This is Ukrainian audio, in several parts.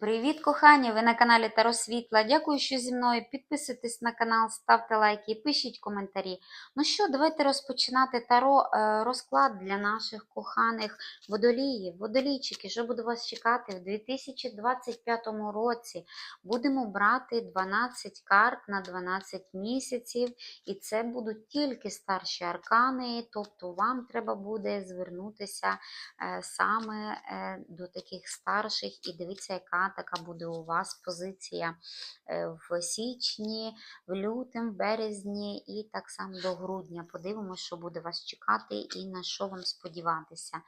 Привіт, кохані! Ви на каналі Таро Світла. Дякую, що зі мною. Підписуйтесь на канал, ставте лайки і пишіть коментарі. Ну що, давайте розпочинати таро е, розклад для наших коханих водоліїв. Водолійчики, що буде вас чекати в 2025 році? Будемо брати 12 карт на 12 місяців, і це будуть тільки старші аркани, тобто вам треба буде звернутися е, саме е, до таких старших і дивіться, яка така буде у вас позиція е, в січні, в лютому, в березні і так само до грудня. Подивимося, що буде вас чекати і на що вам сподіватися.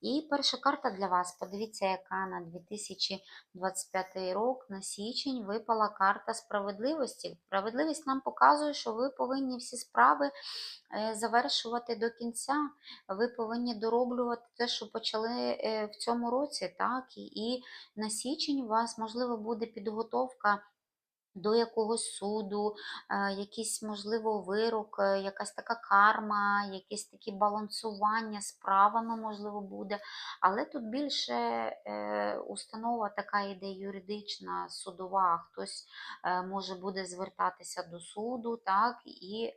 І перша карта для вас. Подивіться, яка на 2025 рік на січень випала карта справедливості. Справедливість нам показує, що ви повинні всі справи е, завершувати до кінця. Ви повинні дороблювати те, що почали е, в цьому році. так, і- І на січень у вас, можливо, буде підготовка. До якогось суду, е, якийсь, можливо, вирок, е, якась така карма, якесь таке балансування з правами, можливо, буде. Але тут більше е, установа така йде юридична, судова. Хтось може буде звертатися до суду, так, і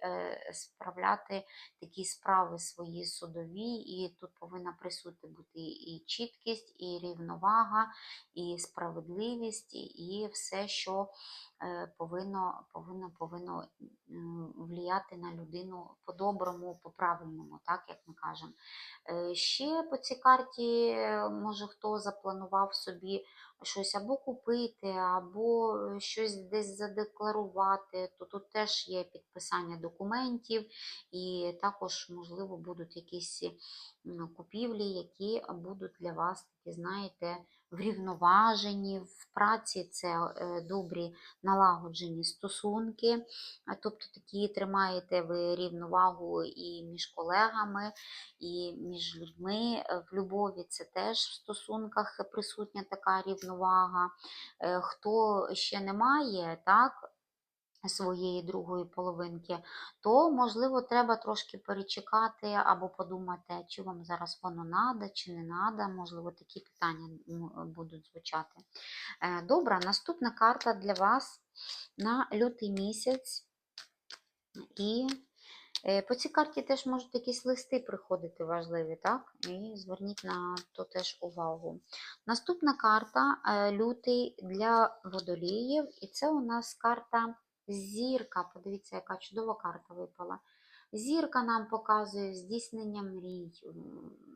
справляти такі справи свої судові. І тут повинна присутня бути і чіткість, і рівновага, і справедливість, і все, що повинно, повинно, повинно вліяти на людину по-доброму, по-правильному, так як ми кажемо. Е, Ще по цій карті, е, може, хто запланував собі щось або купити, або е, щось десь задекларувати, то тут теж є підписання документів, і також, можливо, будуть якісь купівлі, які будуть для вас такі, знаєте, врівноважені. В праці це е, добрі налагоджені стосунки, тобто такі тримаєте ви рівновагу і між колегами, і між людьми. Е, В любові це теж в стосунках присутня така рівновага. Е, Хто ще не має, так. Своєї другої половинки, то можливо треба трошки перечекати або подумати, чи вам зараз воно надо, чи не надо. Можливо, такі питання будуть звучати. Е, Добре, наступна карта для вас на лютий місяць. І е, по цій карті теж можуть якісь листи приходити важливі, так? І зверніть на то теж увагу. Наступна карта е, лютий для водоліїв, і це у нас карта зірка. Подивіться, яка чудова карта випала. Зірка нам показує здійснення мрій,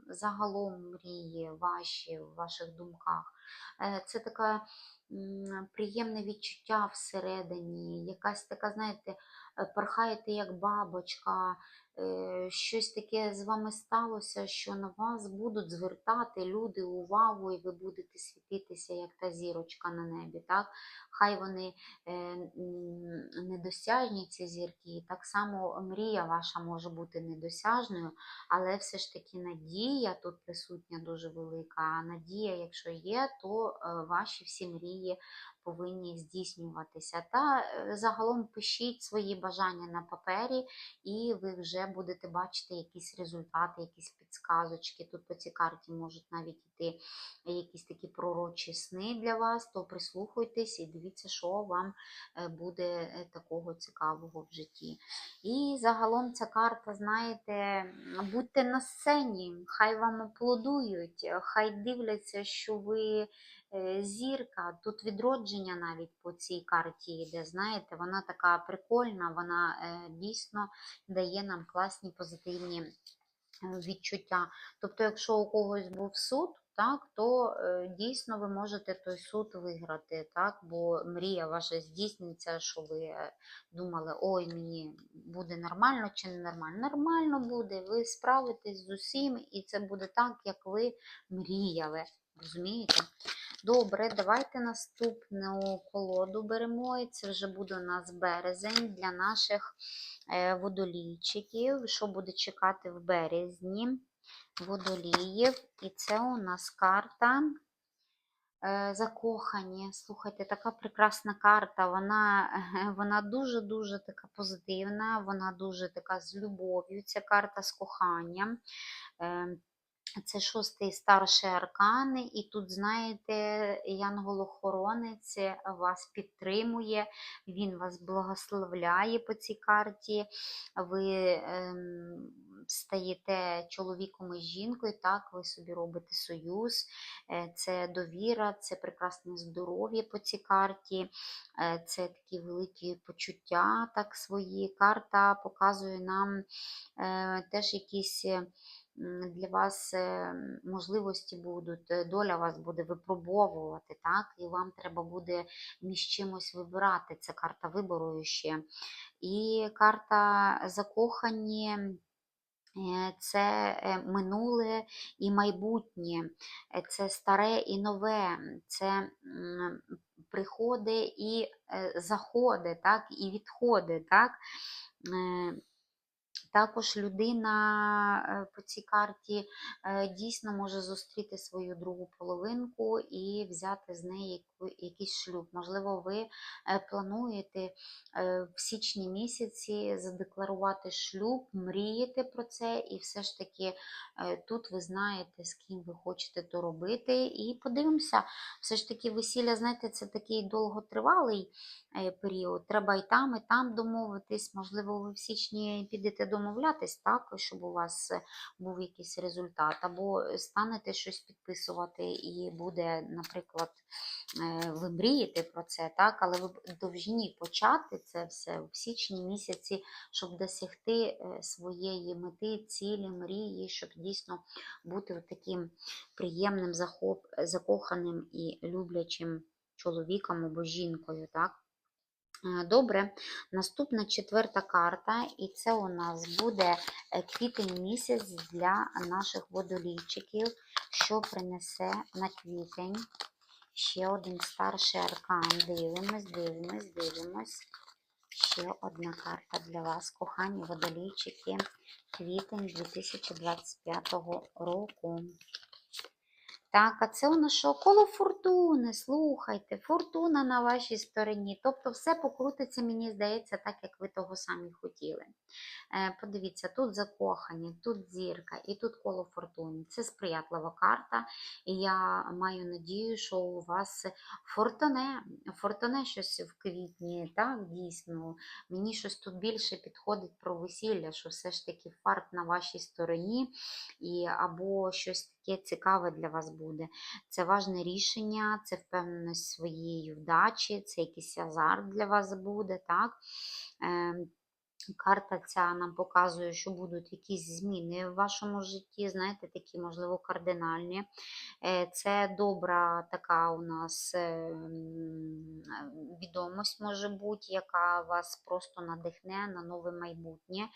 загалом мрії ваші в ваших думках. Е, Це таке приємне відчуття всередині, якась така, знаєте, е, порхаєте як бабочка, щось таке з вами сталося, що на вас будуть звертати люди увагу, і ви будете світитися, як та зірочка на небі. Так? Хай вони е, недосяжні, ці зірки, так само мрія ваша може бути недосяжною, але все ж таки надія тут присутня дуже велика. А надія, якщо є, то е, ваші всі мрії повинні здійснюватися. Та е, загалом пишіть свої бажання на папері, і ви вже будете бачити якісь результати, якісь підсказочки. Тут по цій карті можуть навіть йти якісь такі пророчі сни для вас, то прислухайтесь і дивіться, що вам е, буде е, такого цікавого в житті. І загалом ця карта, знаєте, будьте на сцені, хай вам аплодують, хай дивляться, що ви зірка. Тут відродження навіть по цій карті йде. Знаєте, вона така прикольна, вона е, дійсно дає нам класні позитивні е, відчуття. Тобто, якщо у когось був суд, так, то е, дійсно ви можете той суд виграти, так, бо мрія ваша здійсниться, що ви е, думали, ой, мені буде нормально чи не нормально. Нормально буде, ви справитесь з усім, і це буде так, як ви мріяли. Розумієте? Добре, давайте наступну колоду беремо. І це вже буде у нас березень для наших е, водолійчиків. Що буде чекати в березні? Водоліїв. І це у нас карта е, закохані. Слухайте, така прекрасна карта. Вона, вона дуже-дуже така позитивна, вона дуже така з любов'ю. Ця карта з коханням. Е, Це шостий старший аркан, і тут, знаєте, янгол-охоронець вас підтримує, він вас благословляє по цій карті. Ви ем, стаєте чоловіком і жінкою, так, ви собі робите союз, Е, це довіра, це прекрасне здоров'я по цій карті, е, це такі великі почуття так свої. Карта показує нам е, теж якісь. Для вас е, можливості будуть, е, доля вас буде випробовувати, так? І вам треба буде між чимось вибирати. Це карта вибору ще. І карта закохані. е, Це минуле і майбутнє, це старе і нове, це приходи і заходи, так, і відходи. Так? Також людина е, по цій карті е, дійсно може зустріти свою другу половинку і взяти з неї якийсь шлюб. Можливо, ви е, плануєте в січні місяці задекларувати шлюб, мрієте про це, і все ж таки тут ви знаєте, з ким ви хочете то робити. І подивимося, все ж таки весілля, знаєте, це такий довготривалий період. Треба і там, і там домовитись. Можливо, ви в січні підете домовлятись, так, щоб у вас е, був якийсь результат, або станете щось підписувати, і буде, наприклад, е, ви мрієте про це, так, але ви повинні почати це все в січні місяці, щоб досягти е, своєї мети, цілі, мрії, щоб дійсно бути таким приємним, закоханим і люблячим чоловіком або жінкою. так. Е, Добре, наступна четверта карта, і це у нас буде е, квітень місяць для наших водолійчиків, що принесе на квітень. Ще один старший аркан. Дивимось, дивимось, дивимось. Ще одна карта для вас, кохані водолійчики, квітень 2025 року. Так, а це у нас що? Коло фортуни. Слухайте, фортуна на вашій стороні. Тобто все покрутиться, мені здається, так, як ви того самі хотіли. Е, подивіться, тут закохані, тут зірка і тут коло фортуни. Це сприятлива карта. І я маю надію, що у вас фортуне, фортуне щось в квітні, так, дійсно. Мені щось тут більше підходить про весілля, що все ж таки фарт на вашій стороні, і або щось таке цікаве для вас буде. Це важне рішення, це впевненість своєї вдачі, це якийсь азарт для вас буде, так? Карта ця нам показує, що будуть якісь зміни в вашому житті, знаєте, такі, можливо, кардинальні. Е, Це добра така у нас е, м, відомість може бути, яка вас просто надихне на нове майбутнє.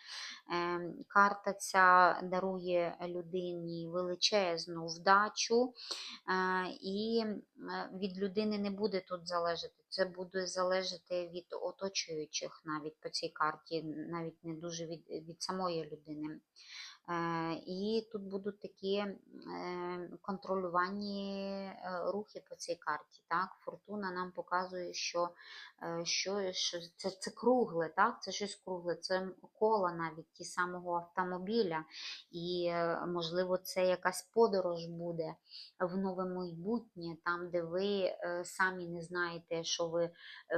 Е, Карта ця дарує людині величезну вдачу, і від людини не буде тут залежати. Це буде залежати від оточуючих навіть по цій карті, навіть не дуже від, від самої людини. Е, І тут будуть такі е, контролювані е, рухи по цій карті. Так? Фортуна нам показує, що, що, що це, це кругле, так? це щось кругле, це кола навіть ті самого автомобіля. І, можливо, це якась подорож буде в нове майбутнє, там, де ви самі не знаєте, що ви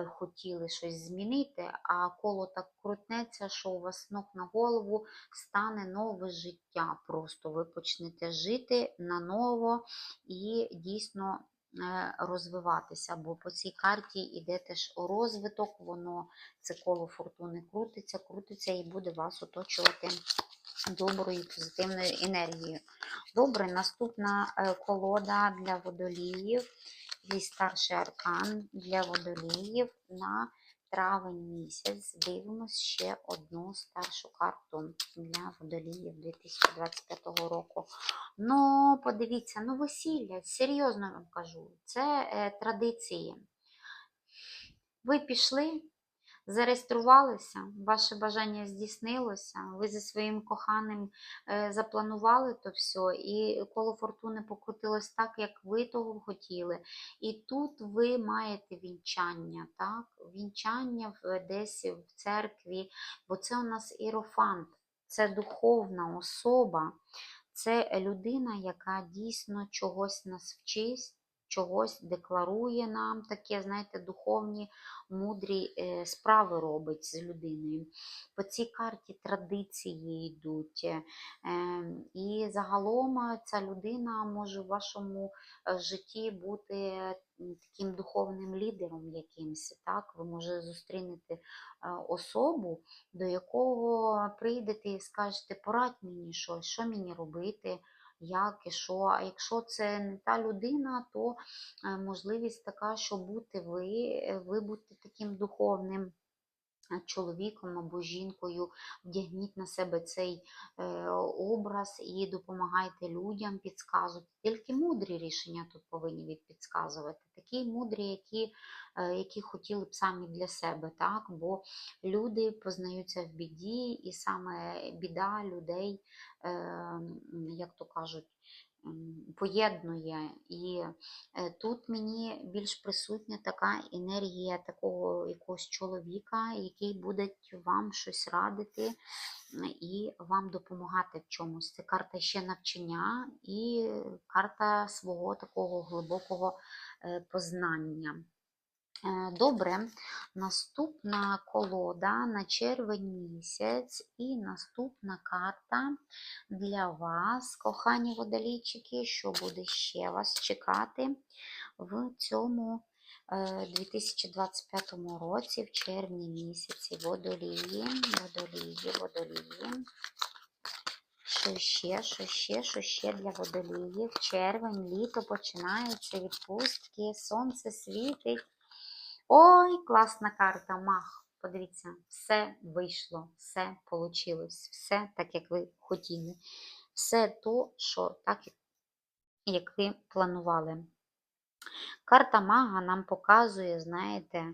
хотіли щось змінити, а коло так крутнеться, що у вас ног на голову стане нове життя. Просто ви почнете жити наново і дійсно е, розвиватися. Бо по цій карті йде теж розвиток, воно це коло фортуни крутиться, крутиться і буде вас оточувати доброю позитивною енергією. Добре, наступна е, колода для водоліїв, старший аркан для водоліїв на травень місяць. Дивимось ще одну старшу карту для водоліїв 2025 року. Ну, подивіться, ну весілля, серйозно вам кажу, це е, традиції. Ви пішли, зареєструвалися, ваше бажання здійснилося, ви зі своїм коханим е, запланували то все, і коло фортуни покрутилось так, як ви того хотіли. І тут ви маєте вінчання, так? Вінчання десь в церкві, бо це у нас іерофант, це духовна особа. Це людина, яка дійсно чогось нас вчить, чогось декларує нам, таке, знаєте, духовні, мудрі е, справи робить з людиною. По цій карті традиції йдуть. е, Ем, І загалом е, ця людина може в вашому житті бути таким духовним лідером якимось. Так? Ви може зустрінете особу, до якого прийдете і скажете, порадь мені щось, що мені робити, як і що. А якщо це не та людина, то е, можливість така, що бути ви, е, ви бути таким духовним чоловіком або жінкою, вдягніть на себе цей е, образ і допомагайте людям, підказуйте. Тільки мудрі рішення тут повинні від підказувати. Такі мудрі, які, е, які хотіли б самі для себе, так? бо люди познаються в біді, і саме біда людей, е, як то кажуть, поєднує. І е, тут мені більш присутня така енергія такого якогось чоловіка, який буде вам щось радити і вам допомагати в чомусь. Це карта ще навчання і карта свого такого глибокого е, познання. Е, Добре, наступна колода на червень місяць і наступна карта для вас, кохані водолійчики, що буде ще вас чекати в цьому е, 2025 році, в червні місяці. Водолії, водолії, водолії. Що ще, що ще, що ще для водоліїв? Червень, літо починається, відпустки, сонце світить. Ой, класна карта, мах. Подивіться, все вийшло, все вийшло, все так, як ви хотіли. Все то, що так, як ви планували. Карта мага нам показує, знаєте,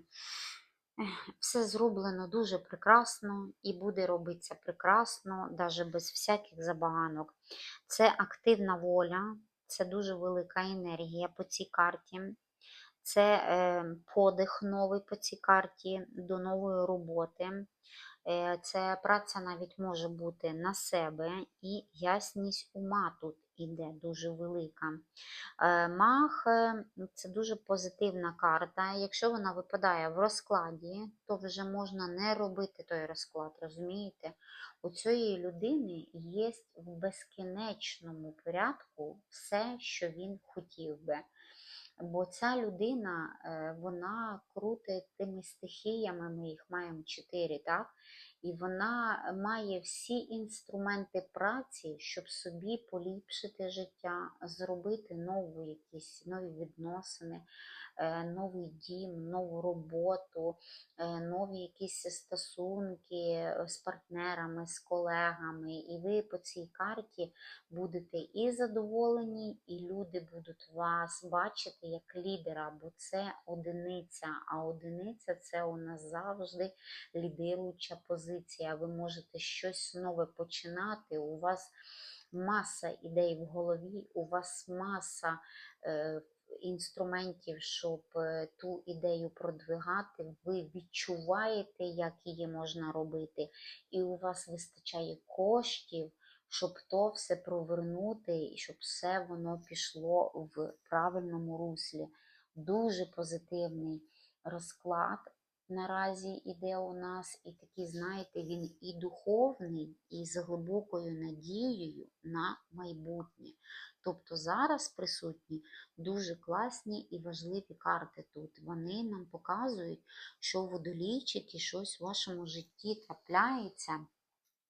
все зроблено дуже прекрасно і буде робитися прекрасно, навіть без всяких забаганок. Це активна воля, це дуже велика енергія по цій карті. Це е, подих новий по цій карті до нової роботи. Е, Це праця навіть може бути на себе, і ясність ума тут іде дуже велика. Е, Мах е, це дуже позитивна карта. Якщо вона випадає в розкладі, то вже можна не робити той розклад, розумієте? У цієї людини є в безкінечному порядку все, що він хотів би. Бо ця людина, е, вона крутить тими стихіями, ми їх маємо чотири, так? І вона має всі інструменти праці, щоб собі поліпшити життя, зробити нову якісь нові відносини, новий дім, нову роботу, е, нові якісь стосунки е, з партнерами, з колегами. І ви по цій карті будете і задоволені, і люди будуть вас бачити як лідера, бо це одиниця. А одиниця це у нас завжди лідируюча позиція. Ви можете щось нове починати. У вас маса ідей в голові, у вас маса е, інструментів, щоб е, ту ідею продвигати. Ви відчуваєте, як її можна робити, і у вас вистачає коштів щоб то все провернути і щоб все воно пішло в правильному руслі. Дуже позитивний розклад наразі іде у нас, і такий, знаєте, він і духовний, і з глибокою надією на майбутнє. Тобто зараз присутні дуже класні і важливі карти тут. Вони нам показують, що водолійчики щось в вашому житті трапляється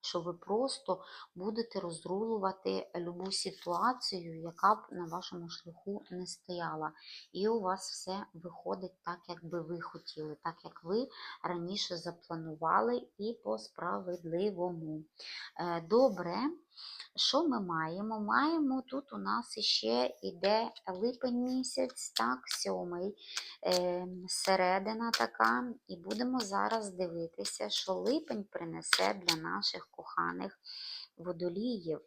що ви просто будете розрулювати любу ситуацію, яка б на вашому шляху не стояла. І у вас все виходить так, як би ви хотіли, так як ви раніше запланували і по справедливому. Е, Добре. Що ми маємо? Маємо тут у нас ще іде липень місяць, так, сьомий, е, середина така. І будемо зараз дивитися, що липень принесе для наших коханих водоліїв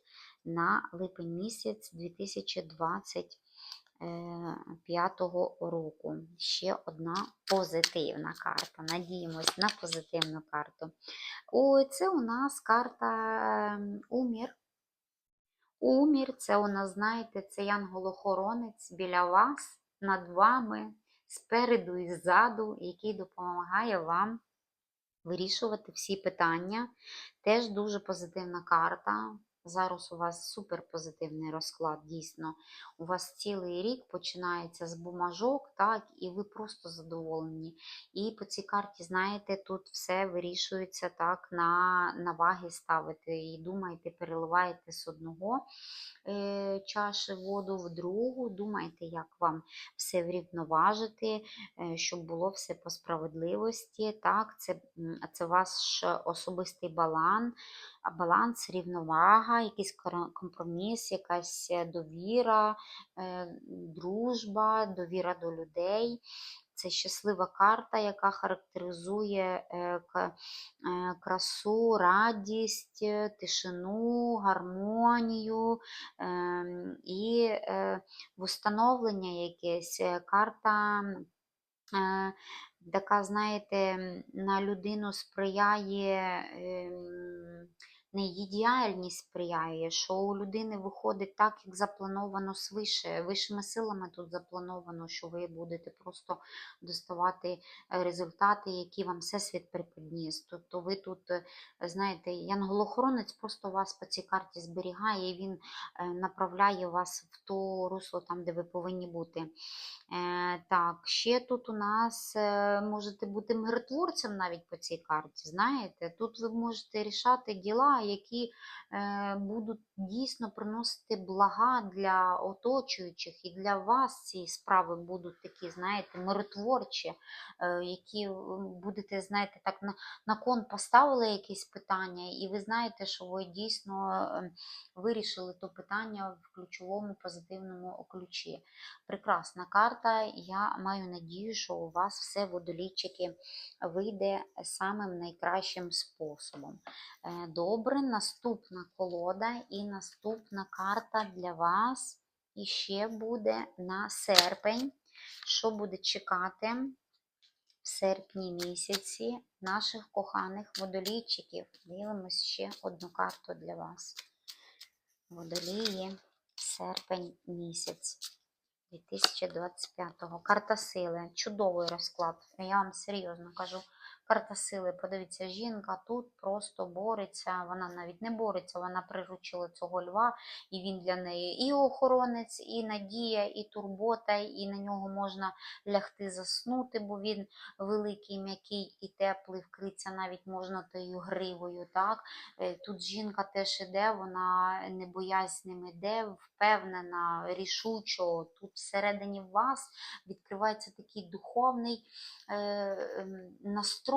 на липень місяць 2025 року. Ще одна позитивна карта. Надіємось на позитивну карту. О, це у нас карта ем, Умір. Умір це у нас, знаєте, це янголохоронець біля вас, над вами, спереду і ззаду, який допомагає вам вирішувати всі питання. Теж дуже позитивна карта. Зараз у вас супер позитивний розклад, дійсно. У вас цілий рік починається з бумажок, так, і ви просто задоволені. І по цій карті, знаєте, тут все вирішується так, на, на ваги ставите. І думаєте, переливаєте з одного е, чаші воду в другу, думаєте, як вам все врівноважити, е, щоб було все по справедливості. Так, це, це ваш особистий баланс, баланс, рівновага, якийсь компроміс, якась е, довіра, е, дружба, довіра до людей. Це щаслива карта, яка характеризує е, красу, радість, тишину, гармонію ем, і встановлення якесь. Карта така, знаєте, на людину сприяє. Не її діяльність сприяє, що у людини виходить так, як заплановано свише. Вищими силами тут заплановано, що ви будете просто доставати е, результати, які вам всесвіт приподніс. Тобто ви тут, е, знаєте, янголохоронець просто вас по цій карті зберігає, і він е, направляє вас в то русло, там, де ви повинні бути. Так, ще тут у нас можете бути миротворцем навіть по цій карті. Знаєте, тут ви можете рішати діла, які е, будуть дійсно приносити блага для оточуючих, і для вас ці справи будуть такі, знаєте, миротворчі, е, які будете, знаєте, так на, кон поставили якісь питання, і ви знаєте, що ви дійсно е, вирішили то питання в ключовому позитивному ключі. Прекрасна карта. Я маю надію, що у вас все водолійчики вийде самим найкращим способом. Е, Добре, наступна колода і наступна карта для вас іще буде на серпень. Що буде чекати в серпні місяці наших коханих водолійчиків? Дивимось ще одну карту для вас. Водолії, серпень місяць. 2025-го. Карта сили. Чудовий розклад. Я вам серйозно кажу. Сили. Подивіться, жінка тут просто бореться. Вона навіть не бореться, вона приручила цього льва, і він для неї і охоронець, і надія, і турбота, і на нього можна лягти заснути, бо він великий, м'який і теплий, вкриться навіть можна тою гривою. Так? Е, Тут жінка теж іде, вона не боязним іде, впевнена, рішучо. Тут всередині вас відкривається такий духовний е,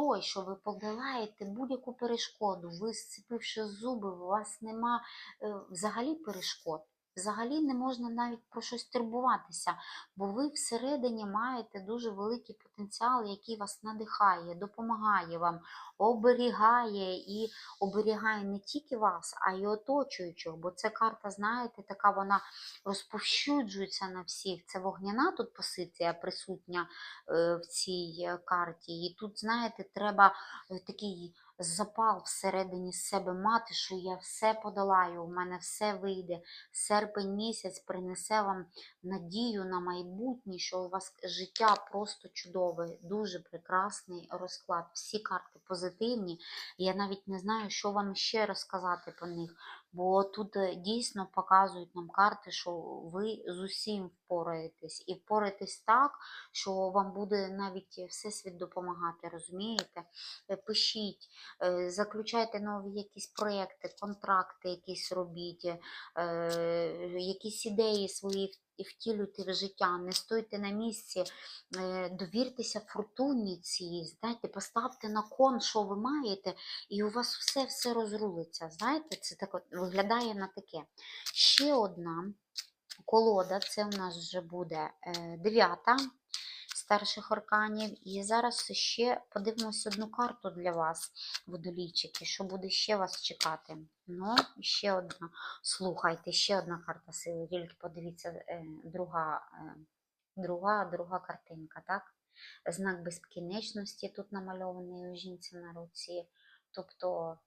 настрой, що ви подолаєте будь-яку перешкоду. Ви сцепивши зуби, у вас нема е, взагалі перешкод. Взагалі не можна навіть про щось турбуватися, бо ви всередині маєте дуже великий потенціал, який вас надихає, допомагає вам, оберігає і оберігає не тільки вас, а й оточуючих. Бо ця карта, знаєте, така вона розповсюджується на всіх. Це вогняна тут позиція присутня е, в цій е, карті. І тут, знаєте, треба е, такий запал всередині себе мати, що я все подолаю, у мене все вийде. Серпень місяць принесе вам надію на майбутнє, що у вас життя просто чудове, дуже прекрасний розклад. Всі карти позитивні. Я навіть не знаю, що вам ще розказати по них, бо тут е, дійсно показують нам карти, що ви з усім впораєтесь. І впораєтесь так, що вам буде навіть Всесвіт допомагати, розумієте? Е, Пишіть, е, заключайте нові якісь проекти, контракти якісь робіть, е, якісь ідеї свої і втілюйте в життя, не стойте на місці, е, довіртеся фортуні цій, знаєте, поставте на кон, що ви маєте, і у вас все все розрулиться. Знаєте, це так от виглядає на таке. Ще одна колода, це в нас вже буде е, дев'ята старших арканів. І зараз ще подивимось одну карту для вас, водолійчики, що буде ще вас чекати. Ну, ще одна. Слухайте, ще одна карта сили. Тільки подивіться, е, друга, е, друга, друга картинка, так? Знак безкінечності тут намальований у жінці на руці. Тобто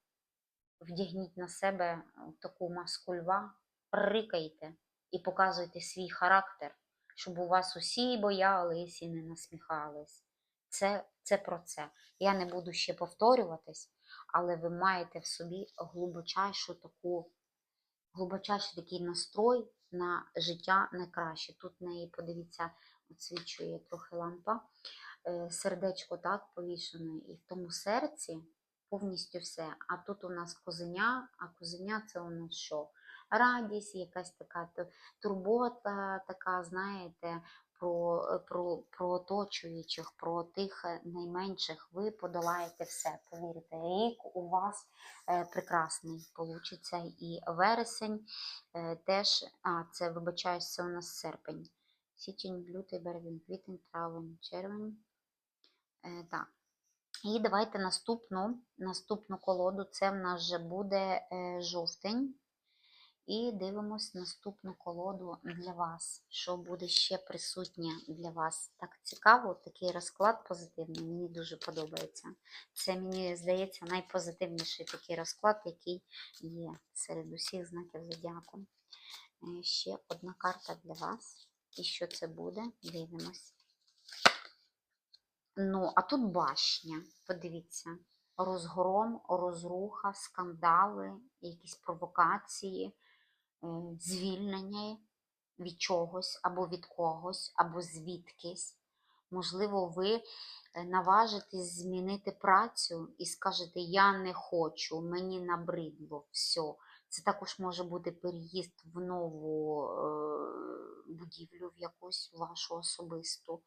вдягніть на себе таку маску льва, рикайте і показуйте свій характер, щоб у вас усі боялись і не насміхались. Це, це про це. Я не буду ще повторюватись, але ви маєте в собі глибочайшу таку, глибочайший такий настрой на життя на краще. Тут неї, подивіться, освічує трохи лампа, е, сердечко так повішене, і в тому серці повністю все. А тут у нас козеня, а козеня це у нас що? Радість, якась така турбота, така, знаєте, про, про, про оточуючих, про тих е, найменших. Ви подолаєте все. Повірте, рік у вас е, прекрасний получиться. І вересень е, теж, а, це вибачаюсь, це у нас серпень. Січень, лютий, березень, квітень, травень, червень. Е, так. І давайте наступну, наступну колоду. Це в нас вже буде е, жовтень. І дивимось наступну колоду для вас, що буде ще присутнє для вас. Так цікаво, такий розклад позитивний, мені дуже подобається. Це, мені здається, найпозитивніший такий розклад, який є серед усіх знаків зодіаку. Е, Ще одна карта для вас. І що це буде? Дивимось. Ну, а тут башня, подивіться. Розгром, розруха, скандали, якісь провокації, звільнення від чогось або від когось, або звідкись. Можливо, ви е, наважитесь змінити працю і скажете, я не хочу, мені набридло, все. Це також може бути переїзд в нову е, будівлю, в якусь вашу особисту.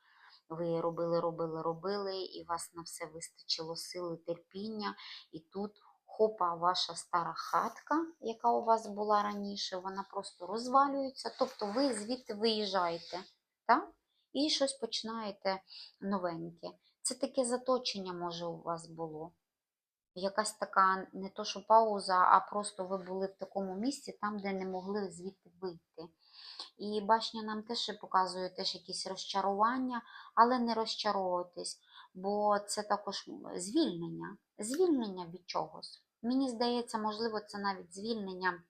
Ви робили, робили, робили, і вас на все вистачило сили, терпіння. І тут хопа, ваша стара хатка, яка у вас була раніше, вона просто розвалюється. Тобто ви звідти виїжджаєте, так? і щось починаєте новеньке. Це таке заточення, може, у вас було. Якась така не то, що пауза, а просто ви були в такому місці, там, де не могли звідти вийти. І башня нам теж показує теж якісь розчарування, але не розчаровуватись, бо це також звільнення, звільнення від чогось. Мені здається, можливо, це навіть звільнення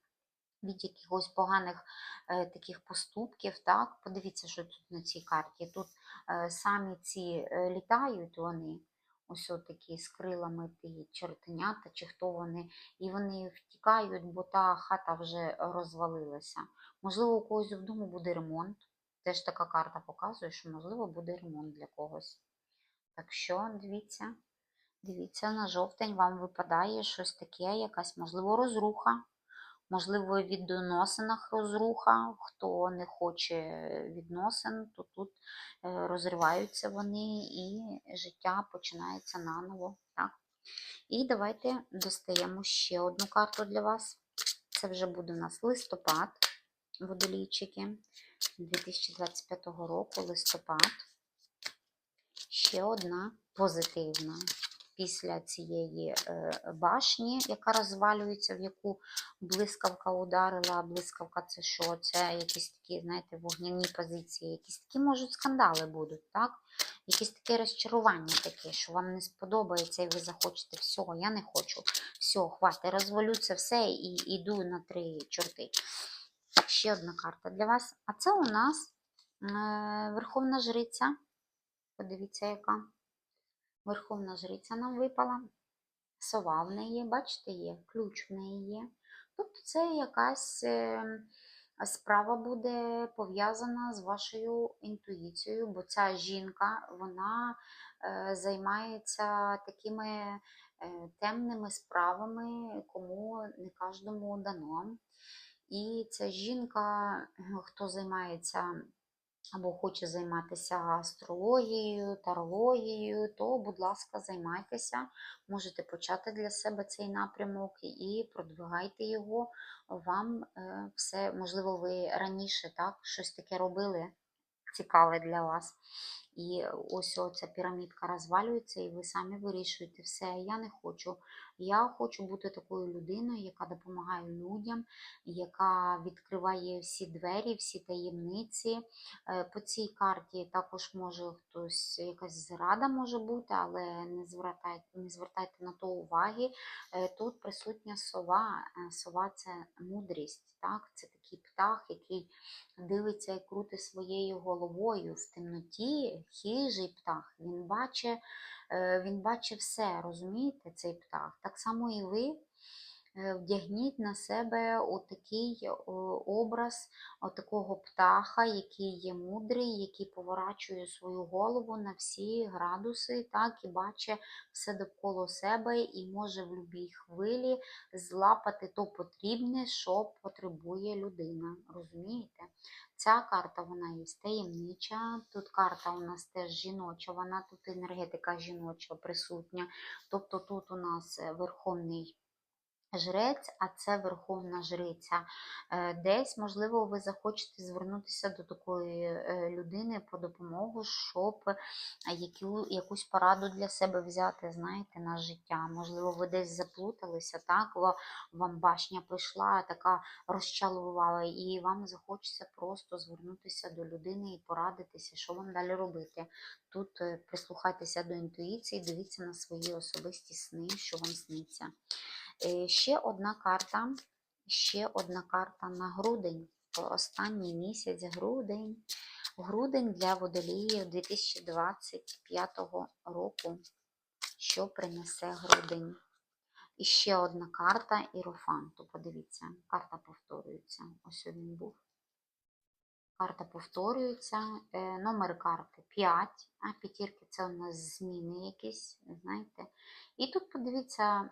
від якихось поганих е, таких поступків. Так? Подивіться, що тут на цій карті. Тут е, самі ці е, літають вони, ось такі з крилами ті чортенята, чи хто вони, і вони втікають, бо та хата вже розвалилася. Можливо, у когось вдома буде ремонт. Теж така карта показує, що, можливо, буде ремонт для когось. Так що, дивіться, дивіться, на жовтень вам випадає щось таке, якась, можливо, розруха. Можливо, в відносинах розруха. Хто не хоче відносин, то тут е, розриваються вони і життя починається наново. Так? І давайте достаємо ще одну карту для вас. Це вже буде у нас листопад, водолійчики 2025 року, листопад. Ще одна позитивна. Після цієї е, башні, яка розвалюється, в яку блискавка ударила. Блискавка це що? Це якісь такі, знаєте, вогняні позиції, якісь такі можуть скандали будуть, так? Якесь таке розчарування таке, що вам не сподобається, і ви захочете, все, я не хочу, все, хватить, розвалю це все і йду на три чорти. Ще одна карта для вас. А це у нас е, Верховна Жриця. Подивіться, яка. Верховна Жриця нам випала. Сова в неї, бачите, є, ключ в неї є. Тобто це якась е, справа буде пов'язана з вашою інтуїцією, бо ця жінка вона е, займається такими е, темними справами, кому не кожному дано. І ця жінка, хто займається або хоче займатися астрологією, тарологією, то, будь ласка, займайтеся. Можете почати для себе цей напрямок і продвигайте його. Вам е, все, можливо, ви раніше так, щось таке робили цікаве для вас. І ось оця пірамідка розвалюється, і ви самі вирішуєте все. Я не хочу. Я хочу бути такою людиною, яка допомагає людям, яка відкриває всі двері, всі таємниці. Е, По цій карті також може хтось, якась зрада може бути, але не звертайте, не звертайте на то уваги. Е, Тут присутня сова. Е, Сова це мудрість, так? Це такий птах, який дивиться і крутить своєю головою в темноті, хижий птах. Він бачить, він бачить все, розумієте, цей птах. Так само і ви е, вдягніть на себе отакий образ отакого птаха, який є мудрий, який поворачує свою голову на всі градуси, так, і бачить все довкола себе і може в будь-якій хвилі злапати то потрібне, що потребує людина. Розумієте? Ця карта вона є таємнича. Тут карта у нас теж жіноча, вона тут енергетика жіноча присутня. Тобто тут у нас е, верховний жрець, а це верховна жриця. Е, Десь, можливо, ви захочете звернутися до такої е, людини по допомогу, щоб е, яку, якусь пораду для себе взяти, знаєте, на життя. Можливо, ви десь заплуталися, так, вам башня прийшла, така розчалувала, і вам захочеться просто звернутися до людини і порадитися, що вам далі робити. Тут прислухайтеся до інтуїції, дивіться на свої особисті сни, що вам сниться. Е, Ще одна карта, ще одна карта на грудень. Останній місяць грудень. Грудень для водоліїв 2025 року. Що принесе грудень? І ще одна карта Ірофанту. Подивіться, карта повторюється. Ось він був. Карта повторюється. Е, Номер карти 5. А п'ятірки це у нас зміни якісь, знаєте. І тут подивіться,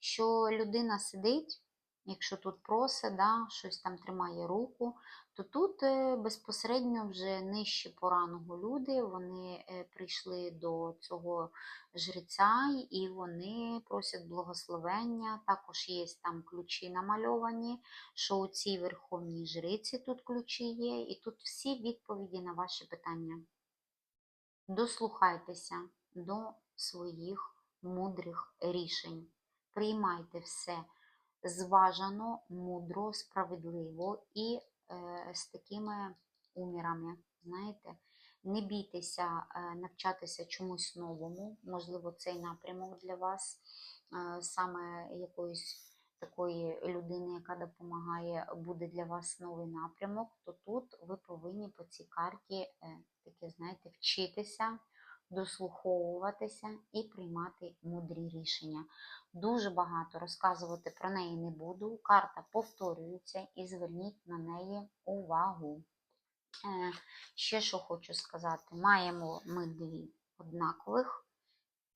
що людина сидить, якщо тут просить, да, щось там тримає руку, то тут е, безпосередньо вже нижче по люди, вони е, прийшли до цього жреця і вони просять благословення. Також є там ключі намальовані, що у цій верховній жриці тут ключі є, і тут всі відповіді на ваші питання. Дослухайтеся до своїх мудрих рішень. Приймайте все зважано, мудро, справедливо і е, з такими умірами. Знаєте, не бійтеся е, навчатися чомусь новому. Можливо, цей напрямок для вас е, саме якоїсь такої людини, яка допомагає, буде для вас новий напрямок, то тут ви повинні по цій карті е, таке, знаєте, вчитися, дослуховуватися і приймати мудрі рішення. Дуже багато розказувати про неї не буду. Карта повторюється і зверніть на неї увагу. Е, Ще що хочу сказати: маємо ми дві однакових,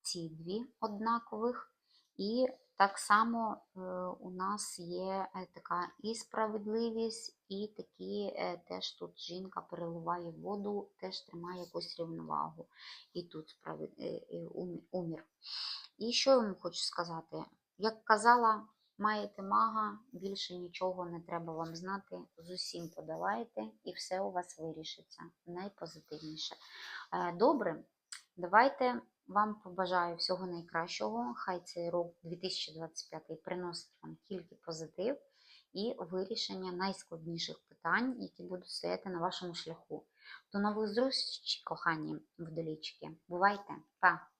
ці дві однакових, і так само е, у нас є е, така і справедливість, і такі е, теж тут жінка переливає воду, теж тримає якусь рівновагу. І тут умір. І що я вам хочу сказати? Як казала, маєте мага, більше нічого не треба вам знати. З усім подавайте, і все у вас вирішиться. Найпозитивніше. Добре, давайте вам побажаю всього найкращого. Хай цей рок 2025 приносить вам тільки позитив і вирішення найскладніших питань, які будуть стояти на вашому шляху. До нових зустрічей, кохані вдолічки. Бувайте! Па!